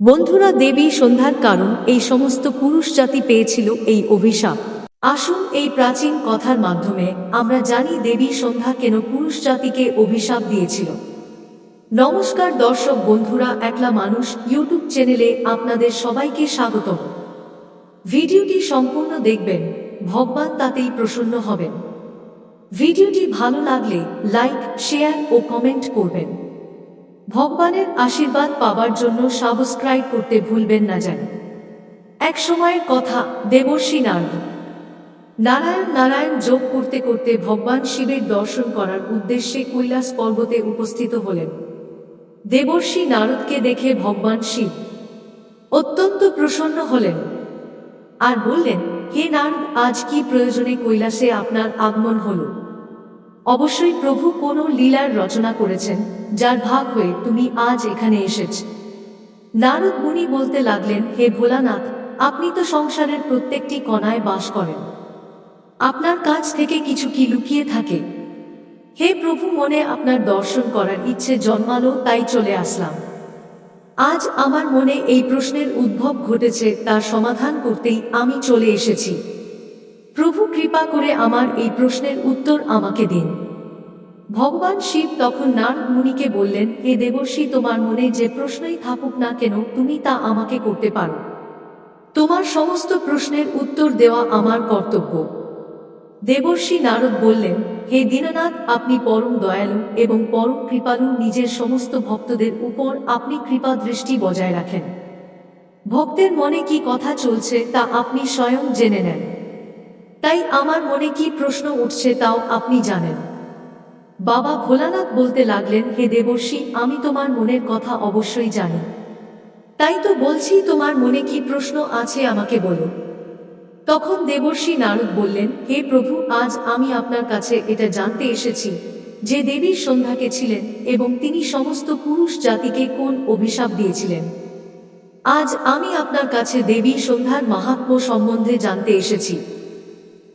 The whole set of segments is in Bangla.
বন্ধুরা, দেবী সন্ধ্যার কারণ এই সমস্ত পুরুষ জাতি পেয়েছিল এই অভিশাপ। আসুন এই প্রাচীন কথার মাধ্যমে আমরা জানি দেবী সন্ধ্যা কেন পুরুষ জাতিকে অভিশাপ দিয়েছিল। নমস্কার দর্শক বন্ধুরা, একলা মানুষ ইউটিউব চ্যানেলে আপনাদের সবাইকে স্বাগত ভিডিওটি সম্পূর্ণ দেখবেন, ভগবান তাতেই প্রসন্ন হবেন। ভিডিওটি ভালো লাগলে লাইক, শেয়ার ও কমেন্ট করবেন। ভগবানের আশীর্বাদ পাবার জন্য সাবস্ক্রাইব করতে ভুলবেন না যেন। এক সময়ের কথা, দেবর্ষী নারদ। নারায়ণ নারায়ণ যোগ করতে করতে ভগবান শিবের দর্শন করার উদ্দেশ্যে কৈলাস পর্বতে উপস্থিত হলেন। দেবর্ষী নারদকে দেখে ভগবান শিব অত্যন্ত প্রসন্ন হলেন আর বললেন, হে নারদ, আজ কি প্রয়োজনে কৈলাসে আপনার আগমন হলো? অবশ্যই প্রভু কোনো লীলার রচনা করেছেন, যার ভাগ হয়ে তুমি আজ এখানে এসেছ। নারদ মুনি বলতে লাগলেন, হে ভোলানাথ, আপনি তো সংসারের প্রত্যেকটি কণায় বাস করেন। আপনার কাছ থেকে কিছু কি লুকিয়ে থাকে? হে প্রভু মনে আপনার দর্শন করার ইচ্ছে জন্মালো, তাই চলে আসলাম। আজ আমার মনে এই প্রশ্নের উদ্ভব ঘটেছে, তার সমাধান করতেই আমি চলে এসেছি। প্রভু কৃপা করে আমার এই প্রশ্নের উত্তর আমাকে দিন। ভগবান শিব তখন নারদ মুনিকে বললেন, হে দেবর্ষি, তোমার মনে যে প্রশ্নই থাকুক না কেন, তুমি তা আমাকে করতে পারো। তোমার সমস্ত প্রশ্নের উত্তর দেওয়া আমার কর্তব্য। দেবর্ষি নারদ বললেন, হে দীননাথ, আপনি পরম দয়ালু এবং পরম কৃপালু নিজের সমস্ত ভক্তদের উপর আপনি কৃপা দৃষ্টি বজায় রাখেন। ভক্তের মনে কি কথা চলছে তা আপনি স্বয়ং জেনে নেন। তাই আমার মনে কি প্রশ্ন উঠছে তাও আপনি জানেন। বাবা ভোলানাথ বলতে লাগলেন, হে দেবর্ষি, আমি তোমার মনের কথা অবশ্যই জানি। তাই তো বলছি, তোমার মনে কি প্রশ্ন আছে আমাকে বলো। তখন দেবর্ষী নারদ বললেন, হে প্রভু, আজ আমি আপনার কাছে এটা জানতে এসেছি, যে দেবীর সন্ধ্যাকে ছিলেন এবং তিনি সমস্ত পুরুষ জাতিকে কোন অভিশাপ দিয়েছিলেন। আজ আমি আপনার কাছে দেবী সন্ধ্যার মাহাত্ম্য সম্বন্ধে জানতে এসেছি।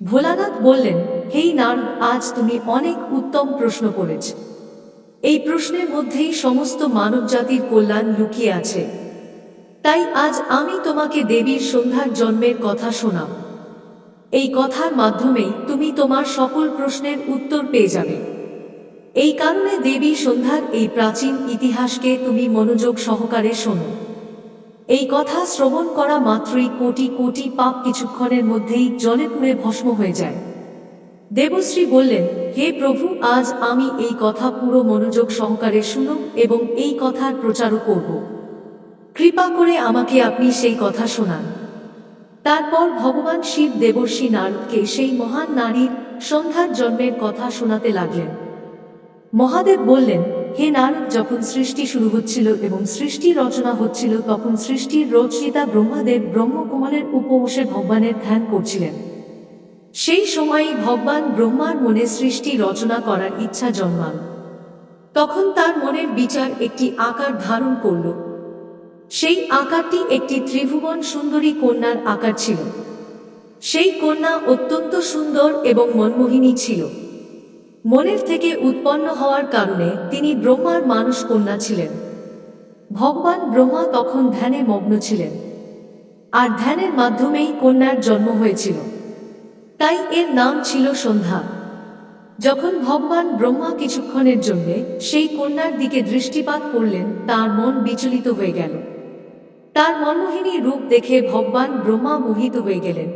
ভোলানাথ বললেন হেই নারদ আজ তুমি অনেক উত্তম প্রশ্ন করেছ। এই প্রশ্নের মধ্যেই সমস্ত মানব জাতির কল্যাণ লুকিয়ে আছে। তাই আজ আমি তোমাকে দেবীর সন্ধ্যার জন্মের কথা শোনাব। এই কথার মাধ্যমেই তুমি তোমার সকল প্রশ্নের উত্তর পেয়ে যাবে। এই কারণে দেবী সন্ধ্যার এই প্রাচীন ইতিহাসকে তুমি মনোযোগ সহকারে শোনো। এই কথা শ্রবণ করা মাত্রই কোটি কোটি পাপ কিছুক্ষণের মধ্যেই জলে পুড়ে ভস্ম হয়ে যায়। দেবশ্রী বললেন, হে প্রভু, আজ আমি এই কথা পুরো মনোযোগ সহকারে শুনুক এবং এই কথার প্রচারও করব। কৃপা করে আমাকে আপনি সেই কথা শোনান। তারপর ভগবান শিব দেবর্ষী নারদকে সেই মহান নারীর সন্ধ্যার জন্মের কথা শোনাতে লাগলেন। মহাদেব বললেন, হে নারদ, যখন সৃষ্টি শুরু হচ্ছিল এবং সৃষ্টি রচনা হচ্ছিল, তখন সৃষ্টির রচয়িতা ব্রহ্মাদেব ব্রহ্মকুমারের উপবসে ভগবানের ধ্যান করছিলেন। সেই সময়ই ভগবান ব্রহ্মার মনে সৃষ্টি রচনা করার ইচ্ছা জন্মাল। তখন তার মনের বিচার একটি আকার ধারণ করল। সেই আকারটি একটি ত্রিভুবন সুন্দরী কন্যার আকার ছিল। সেই কন্যা অত্যন্ত সুন্দর এবং মনমোহিনী ছিল। মনের থেকে উৎপন্ন হওয়ার কারণে তিনি ব্রহ্মার মানুষ কন্যা ছিলেন। ভগবান ব্রহ্মা তখন ধ্যানে মগ্ন ছিলেন। আর ধ্যানের মাধ্যমেই কন্যার জন্ম হয়েছিল। তাই এর নাম ছিল সন্ধ্যা। যখন ভগবান ব্রহ্মা কিছুক্ষণের জন্যে সেই কন্যার দিকে দৃষ্টিপাত করলেন, তার মন বিচলিত হয়ে গেল। তার মনমোহিনী রূপ দেখে ভগবান ব্রহ্মা মোহিত হয়ে গেলেন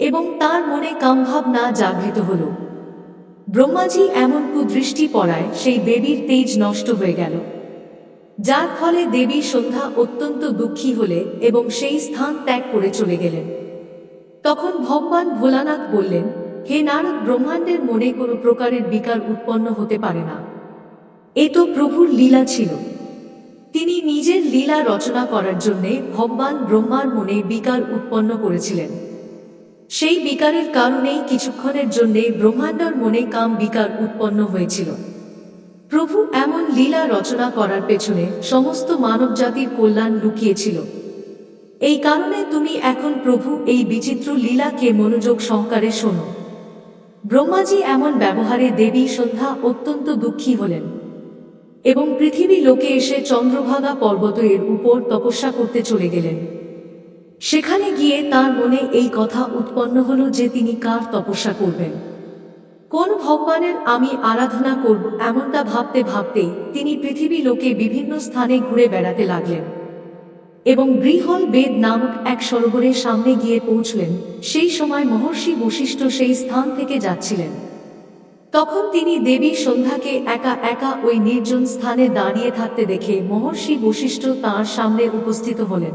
এবং তার মনে কামভাব না জাগৃত হল। ব্রহ্মাজি এমন কুদৃষ্টি পড়ায় সেই দেবীর তেজ নষ্ট হয়ে গেল, যার ফলে দেবী সন্ধ্যা অত্যন্ত দুঃখী হলে এবং সেই স্থান ত্যাগ করে চলে গেলেন। তখন ভগবান ভোলানাথ বললেন, হে নারদ, ব্রহ্মাণ্ডের মনে কোনো প্রকারের বিকার উৎপন্ন হতে পারে না। এ তো প্রভুর লীলা ছিল। তিনি নিজের লীলা রচনা করার জন্যে ভগবান ব্রহ্মার মনে বিকার উৎপন্ন করেছিলেন। সেই বিকারের কারণেই কিছুক্ষণের জন্যে ব্রহ্মাণ্ডর মনে কাম বিকার উৎপন্ন হয়েছিল। প্রভু এমন লীলা রচনা করার পেছনে সমস্ত মানব জাতির কল্যাণ লুকিয়েছিল। এই কারণে তুমি এখন প্রভু এই বিচিত্র লীলাকে মনোযোগ সহকারে শোনো। ব্রহ্মাজি এমন ব্যবহারে দেবী সন্ধ্যা অত্যন্ত দুঃখী হলেন এবং পৃথিবী লোকে এসে চন্দ্রভাগা পর্বতের উপর তপস্যা করতে চলে গেলেন। সেখানে গিয়ে তার মনে এই কথা উৎপন্ন হলো যে তিনি কার তপস্যা করবেন। কোন ভগবানের আমি আরাধনা করব এমনটা ভাবতে ভাবতে তিনি পৃথিবী লোকে বিভিন্ন স্থানে ঘুরে বেড়াতে লাগলেন। এবং বৃহল বেদ নামক এক সরোবরের সামনে গিয়ে পৌঁছলেন। সেই সময় মহর্ষি বশিষ্ঠ সেই স্থান থেকে যাচ্ছিলেন। তখন তিনি দেবী সন্ধ্যাকে একা একা ওই নির্জন স্থানে দাঁড়িয়ে থাকতে দেখে মহর্ষি বশিষ্ঠ তাঁর সামনে উপস্থিত হলেন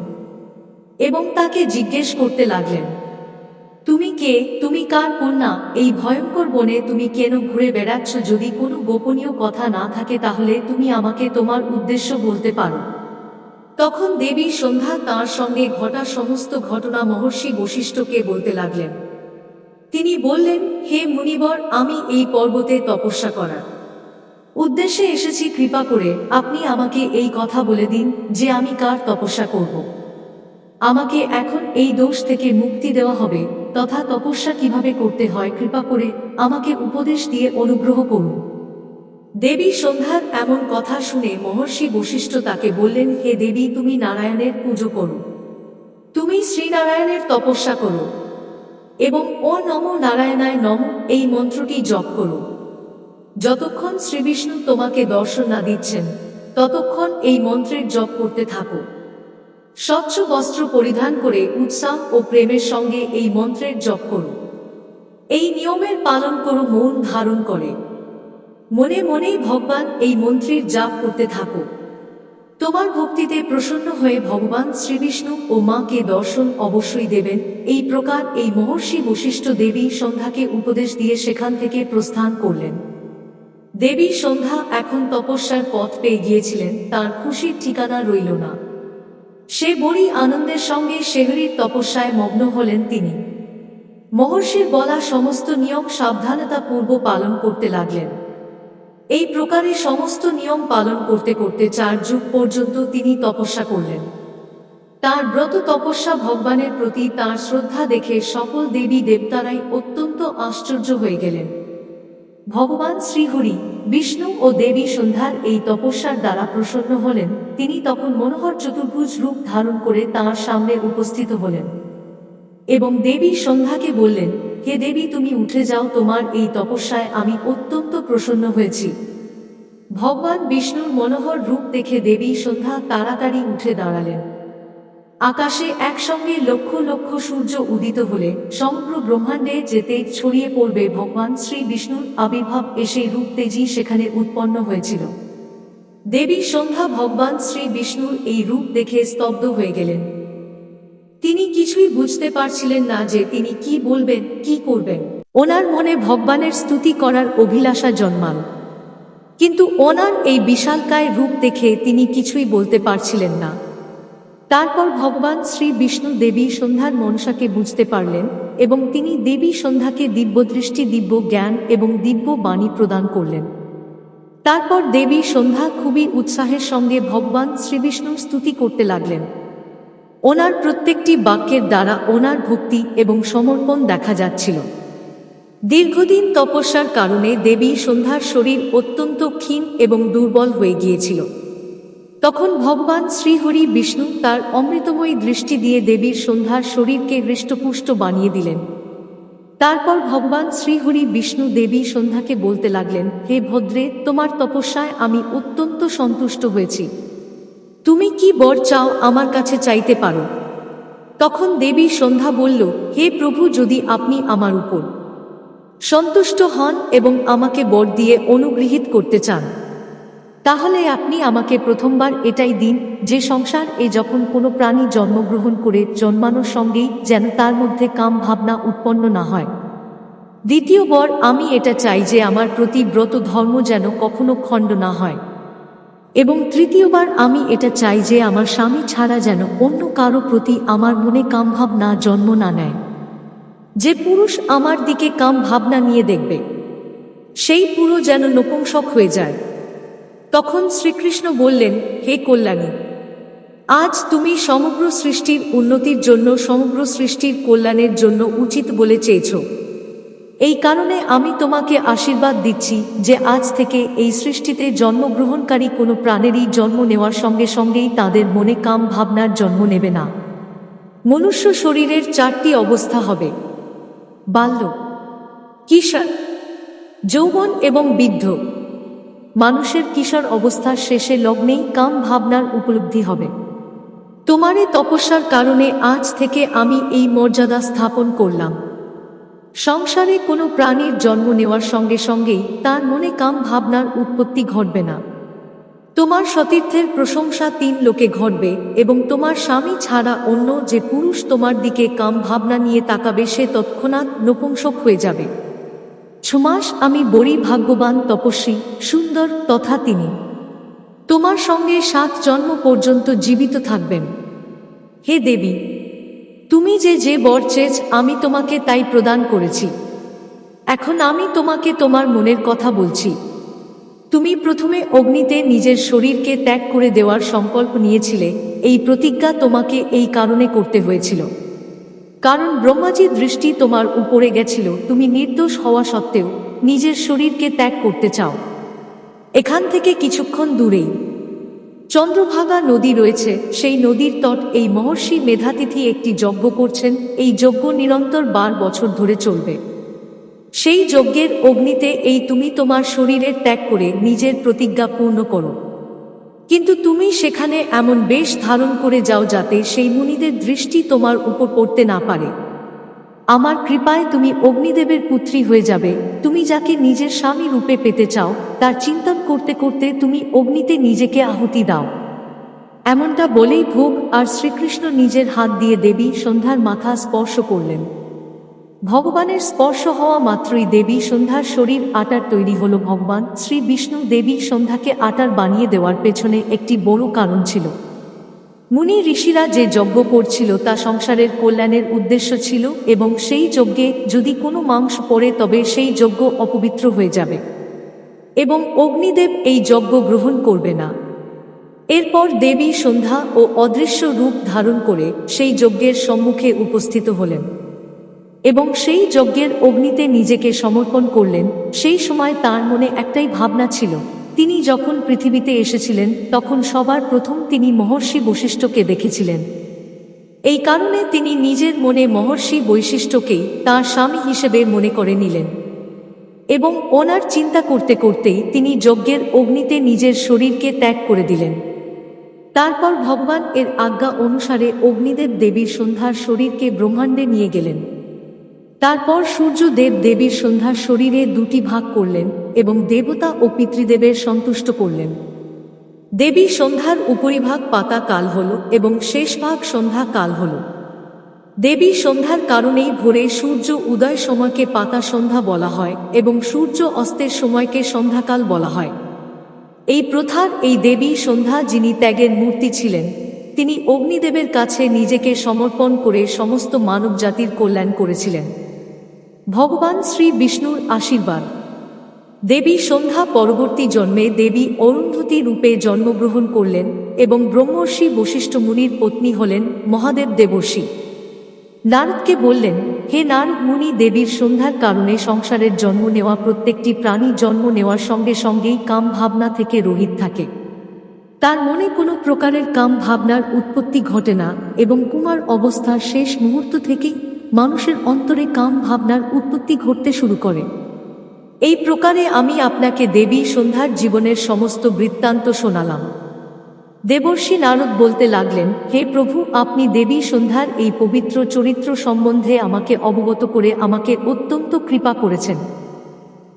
এবং তাকে জিজ্ঞেস করতে লাগলেন, তুমি কে? তুমি কার কন্যা? এই ভয়ঙ্কর বনে তুমি কেন ঘুরে বেড়াচ্ছ? যদি কোনো গোপনীয় কথা না থাকে তাহলে তুমি আমাকে তোমার উদ্দেশ্য বলতে পারো। তখন দেবী সন্ধ্যা তার সঙ্গে ঘটা সমস্ত ঘটনা মহর্ষি বশিষ্ঠকে বলতে লাগলেন। তিনি বললেন, হে মুনিবর, আমি এই পর্বতে তপস্যা করার। উদ্দেশ্যে এসেছি কৃপা করে আপনি আমাকে এই কথা বলে দিন যে আমি কার তপস্যা করব। আমাকে এখন এই দোষ থেকে মুক্তি দেওয়া হবে, তথা তপস্যা কীভাবে করতে হয় কৃপা করে আমাকে উপদেশ দিয়ে অনুগ্রহ করুন। দেবী সন্ধ্যার এমন কথা শুনে মহর্ষি বশিষ্ঠ তাকে বললেন, হে দেবী, তুমি নারায়ণের পুজো করো। তুমি শ্রীনারায়ণের তপস্যা করো এবং ও নম নারায়ণায় নম, এই মন্ত্রটি জপ করো। যতক্ষণ শ্রীবিষ্ণু তোমাকে দর্শন না দিচ্ছেন, ততক্ষণ এই মন্ত্রের জপ করতে থাকো। স্বচ্ছ বস্ত্র পরিধান করে উৎসাহ ও প্রেমের সঙ্গে এই মন্ত্রের জপ করো। এই নিয়মের পালন করো, মন ধারণ করে। মনে মনেই ভগবান এই মন্ত্রীর জাপ করতে থাকো। তোমার ভক্তিতে প্রসন্ন হয়ে ভগবান শ্রীবিষ্ণু ও মাকে দর্শন অবশ্যই দেবেন। এই প্রকার এই মহর্ষি বশিষ্ঠ দেবী সন্ধ্যাকে উপদেশ দিয়ে সেখান থেকে প্রস্থান করলেন। দেবী সন্ধ্যা এখন তপস্যার পথ পেয়ে গিয়েছিলেন, তার খুশির ঠিকানা রইল না। সে বড়ি আনন্দের সঙ্গে শেহরির তপস্যায় মগ্ন হলেন তিনি। মহর্ষির বলা সমস্ত নিয়ম সাবধানতা পূর্ব পালন করতে লাগলেন। এই প্রকারে সমস্ত নিয়ম পালন করতে করতে চার যুগ পর্যন্ত তিনি তপস্যা করলেন। তার ব্রত তপস্যা ভগবানের প্রতি তার শ্রদ্ধা দেখে সকল দেবী দেবতারাই অত্যন্ত আশ্চর্য হয়ে গেলেন। ভগবান শ্রীহরি, বিষ্ণু ও দেবী সন্ধ্যার এই তপস্যার দ্বারা প্রসন্ন হলেন। তিনি তখন মনোহর চতুর্ভুজ রূপ ধারণ করে তাঁর সামনে উপস্থিত হলেন। এবং দেবী সন্ধ্যাকে বললেন, হে দেবী, তুমি উঠে যাও, তোমার এই তপস্যায় আমি অত্যন্ত প্রসন্ন হয়েছি। ভগবান বিষ্ণুর মনোহর রূপ দেখে দেবী সন্ধ্যা তাড়াতাড়ি উঠে দাঁড়ালেন। আকাশে একসঙ্গে লক্ষ লক্ষ সূর্য উদিত হলে সমগ্র ব্রহ্মাণ্ডে যেতে ছড়িয়ে পড়বে, ভগবান শ্রী বিষ্ণুর আবির্ভাব এসে রূপ তেজি সেখানে উৎপন্ন হয়েছিল। দেবী সন্ধ্যা ভগবান শ্রী বিষ্ণুর এই রূপ দেখে স্তব্ধ হয়ে গেলেন। তিনি কিছুই বুঝতে পারছিলেন না যে তিনি কি বলবেন, কি করবেন। ওনার মনে ভগবানের স্তুতি করার অভিলাষা জন্মাল। কিন্তু ওনার এই বিশালকায় রূপ দেখে তিনি কিছুই বলতে পারছিলেন না। তারপর ভগবান শ্রী বিষ্ণু দেবী সন্ধ্যার মনসাকে বুঝতে পারলেন এবং তিনি দেবী সন্ধ্যাকে দিব্যদৃষ্টি, দিব্য জ্ঞান এবং দিব্য বাণী প্রদান করলেন। তারপর দেবী সন্ধ্যা খুবই উৎসাহের সঙ্গে ভগবান শ্রীবিষ্ণুর স্তুতি করতে লাগলেন। ওনার প্রত্যেকটি বাক্যের দ্বারা ওনার ভক্তি এবং সমর্পণ দেখা যাচ্ছিল। দীর্ঘদিন তপস্যার কারণে দেবী সন্ধ্যার শরীর অত্যন্ত ক্ষীণ এবং দুর্বল হয়ে গিয়েছিল। তখন ভগবান শ্রীহরি বিষ্ণু তার অমৃতময়ী দৃষ্টি দিয়ে দেবীর সন্ধ্যার শরীরকে হৃষ্টপুষ্ট বানিয়ে দিলেন। তারপর ভগবান শ্রীহরি বিষ্ণু দেবী সন্ধ্যাকে বলতে লাগলেন, হে ভদ্রে, তোমার তপস্যায় আমি অত্যন্ত সন্তুষ্ট হয়েছি। তুমি কি বর চাও আমার কাছে চাইতে পারো? তখন দেবী সন্ধ্যা বলল, হে প্রভু, যদি আপনি আমার উপর সন্তুষ্ট হন এবং আমাকে বর দিয়ে অনুগৃহীত করতে চান, তাহলে আপনি আমাকে প্রথমবার এটাই দিন যে সংসার এ যখন কোনো প্রাণী জন্মগ্রহণ করে জন্মানোর সঙ্গেই যেন তার মধ্যে কাম ভাবনা উৎপন্ন না হয়। দ্বিতীয় বর, আমি এটা চাই যে আমার প্রতি ব্রত ধর্ম যেন কখনো খণ্ড না হয়। এবং তৃতীয়বার আমি এটা চাই যে আমার স্বামী ছাড়া যেন অন্য কারও প্রতি আমার মনে কাম ভাবনা জন্ম না নেয়। যে পুরুষ আমার দিকে কাম ভাবনা নিয়ে দেখবে, সেই পুরো যেন নপুংসক হয়ে যায়। তখন শ্রীকৃষ্ণ বললেন, হে কল্যাণী, আজ তুমি সমগ্র সৃষ্টির উন্নতির জন্য, সমগ্র সৃষ্টির কল্যাণের জন্য উচিত বলে চেয়েছ। এই কারণে আমি তোমাকে আশীর্বাদ দিচ্ছি যে আজ থেকে এই সৃষ্টিতে জন্মগ্রহণকারী কোনো প্রাণেরই জন্ম নেওয়ার সঙ্গে সঙ্গেই তাদের মনে কাম ভাবনার জন্ম নেবে না। মনুষ্য শরীরের চারটি অবস্থা হবে। বাল্য, কিশোর, যৌবন এবং বৃদ্ধ। মানুষের কিশোর অবস্থার শেষে লগ্নেই কাম ভাবনার উপলব্ধি হবে। তোমার তপস্যার কারণে আজ থেকে আমি এই মর্যাদা স্থাপন করলাম। সংসারে কোনো প্রাণীর জন্ম নেওয়ার সঙ্গে সঙ্গেই তার মনে কাম ভাবনার উৎপত্তি ঘটবে না। তোমার সতীর্থের প্রশংসা তিন লোকে ঘটবে এবং তোমার স্বামী ছাড়া অন্য যে পুরুষ তোমার দিকে কাম ভাবনা নিয়ে তাকাবে সে তৎক্ষণাৎ নপুংসক হয়ে যাবে। ছমাস, আমি বড়ি ভাগ্যবান তপস্বী, সুন্দর তথা তিনি। তোমার সঙ্গে সাত জন্ম পর্যন্ত জীবিত থাকবেন। হে দেবী তুমি যে যে বর চেয়েছ, আমি তোমাকে তাই প্রদান করেছি। এখন আমি তোমাকে তোমার মনের কথা বলছি। তুমি প্রথমে অগ্নিতে নিজের শরীরকে ত্যাগ করে দেওয়ার সংকল্প নিয়েছিলে, এই প্রতিজ্ঞা তোমাকে এই কারণে করতে হয়েছিল। কারণ ব্রহ্মাজির দৃষ্টি তোমার উপরে গেছিল, তুমি নির্দোষ হওয়া সত্ত্বেও নিজের শরীরকে ত্যাগ করতে চাও। এখান থেকে কিছুক্ষণ দূরেই চন্দ্রভাগা নদী রয়েছে। সেই নদীর তট এই মহর্ষি মেধাতিথি একটি যজ্ঞ করছেন। এই যজ্ঞ নিরন্তর বার বছর ধরে চলবে। সেই যজ্ঞের অগ্নিতে এই তুমি তোমার শরীরের ত্যাগ করে নিজের প্রতিজ্ঞা পূর্ণ করো। কিন্তু তুমি সেখানে এমন বেশ ধারণ করে যাও যাতে সেই মুনিদের দৃষ্টি তোমার উপর পড়তে না পারে। আমার কৃপায় তুমি অগ্নিদেবের পুত্রী হয়ে যাবে। তুমি যাকে নিজের স্বামী রূপে পেতে চাও, তার চিন্তন করতে করতে তুমি অগ্নিতে নিজেকে আহুতি দাও। এমনটা বলেই ভোগ আর শ্রীকৃষ্ণ নিজের হাত দিয়ে দেবী সন্ধ্যার মাথা স্পর্শ করলেন। ভগবানের স্পর্শ হওয়া মাত্রই দেবী সন্ধ্যার শরীর আটার তৈরি হল। ভগবান শ্রী বিষ্ণু দেবী সন্ধ্যাকে আটার বানিয়ে দেওয়ার পেছনে একটি বড় কারণ ছিল। মুনি ঋষিরা যে যজ্ঞ করছিল তা সংসারের কল্যাণের উদ্দেশ্য ছিল এবং সেই যজ্ঞে যদি কোনো মাংস পড়ে তবে সেই যজ্ঞ অপবিত্র হয়ে যাবে। এবং অগ্নিদেব এই যজ্ঞ গ্রহণ করবে না। এরপর দেবী সন্ধ্যা ও অদৃশ্য রূপ ধারণ করে সেই যজ্ঞের সম্মুখে উপস্থিত হলেন। এবং সেই যজ্ঞের অগ্নিতে নিজেকে সমর্পণ করলেন, সেই সময় তার মনে একটাই ভাবনা ছিল। তিনি যখন পৃথিবীতে এসেছিলেন, তখন সবার প্রথম তিনি মহর্ষি বৈশিষ্ট্যকে দেখেছিলেন। এই কারণে তিনি নিজের মনে মহর্ষি বৈশিষ্ট্যকেই তাঁর স্বামী হিসেবে মনে করে নিলেন এবং ওনার চিন্তা করতে করতেই তিনি যজ্ঞের অগ্নিতে নিজের শরীরকে ত্যাগ করে দিলেন। তারপর ভগবান এর আজ্ঞা অনুসারে অগ্নিদেব দেবীর সন্ধ্যার শরীরকে ব্রহ্মাণ্ডে নিয়ে গেলেন। তারপর সূর্যদেব দেবীর সন্ধ্যার শরীরে দুটি ভাগ করলেন এবং দেবতা ও পিতৃদেবের সন্তুষ্ট করলেন। দেবী সন্ধ্যার উপরিভাগ পাতা কাল হল এবং শেষ ভাগ সন্ধ্যা কাল হল। দেবী সন্ধ্যার কারণেই ভোরে সূর্য উদয় সময়কে পাতা সন্ধ্যা বলা হয় এবং সূর্য অস্তের সময়কে সন্ধ্যাকাল বলা হয়। এই প্রথার এই দেবী সন্ধ্যা যিনি ত্যাগের মূর্তি ছিলেন, তিনি অগ্নিদেবের কাছে নিজেকে সমর্পণ করে সমস্ত মানব জাতির কল্যাণ করেছিলেন। ভগবান শ্রী বিষ্ণুর আশীর্বাদ। দেবী সন্ধ্যা পরবর্তী জন্মে দেবী অরুন্ধতী রূপে জন্মগ্রহণ করলেন এবং ব্রহ্মর্ষি বশিষ্ঠ মুনির পত্নী হলেন মহাদেব দেবর্ষি। নারদকে বললেন, হে নারদ মুনি, দেবীর সন্ধ্যার কারণে সংসারের জন্ম নেওয়া প্রত্যেকটি প্রাণী জন্ম নেওয়ার সঙ্গে সঙ্গেই কাম ভাবনা থেকে রহিত থাকে। তার মনে কোনো প্রকারের কাম ভাবনার উৎপত্তি ঘটে না এবং কুমার অবস্থার শেষ মুহূর্ত থেকেই মানুষের অন্তরে কাম ভাবনার উৎপত্তি ঘটতে শুরু করে। এই প্রকারে আমি আপনাকে দেবী সন্ধ্যার জীবনের সমস্ত বৃত্তান্ত শোনালাম। দেবর্ষী নারদ বলতে লাগলেন, হে প্রভু, আপনি দেবী সন্ধ্যার এই পবিত্র চরিত্র সম্বন্ধে আমাকে অবগত করে আমাকে অত্যন্ত কৃপা করেছেন।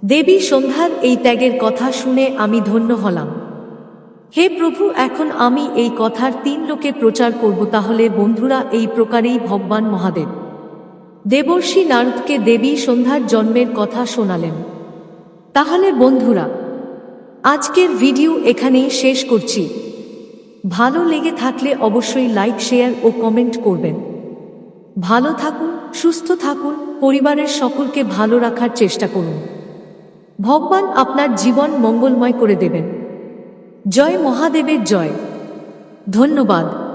দেবী সন্ধ্যার এই ত্যাগের কথা শুনে আমি ধন্য হলাম। হে প্রভু, এখন আমি এই কথার তিন লোকে প্রচার করব, তাহলে বন্ধুরা এই প্রকারেই ভগবান মহাদেব। দেবর্ষী নারদকে দেবী সন্ধ্যার জন্মের কথা শোনালেন। তাহলে বন্ধুরা, আজকের ভিডিও এখানেই শেষ করছি। ভালো লেগে থাকলে অবশ্যই লাইক, শেয়ার ও কমেন্ট করবেন। ভালো থাকুন, সুস্থ থাকুন, পরিবারের সকলকে ভালো রাখার চেষ্টা করুন। ভগবান আপনার জীবন মঙ্গলময় করে দেবেন। জয় মহাদেবের জয়। ধন্যবাদ।